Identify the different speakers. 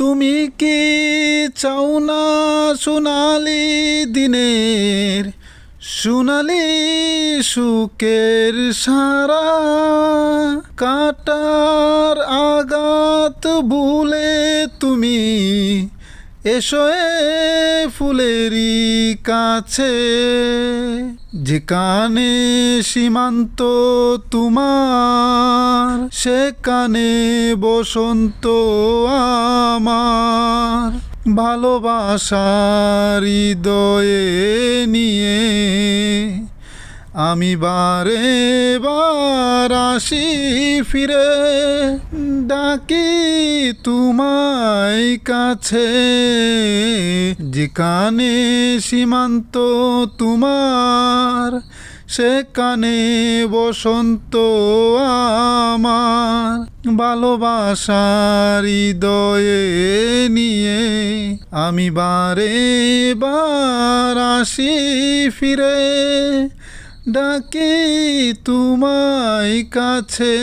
Speaker 1: তুমি কি চাও না সোনালি দিনের? সোনালি সুখের সারা কাটার আগাত ভুলে তুমি এসো এ ফুলেরই কাছে, যেখানে সীমান্ত তোমার, সেখানে বসন্ত আমার। ভালোবাসার হৃদয়ে নিয়ে আমি বারে বার আসি ফিরে। ডাকি তোমায় কাছে, যেখানে সীমান্ত তোমার, সেখানে বসন্ত আমার। ভালোবাসার হৃদয়ে নিয়ে আমি বারে বার আসি ফিরে। ডাকি তোমায় কাছে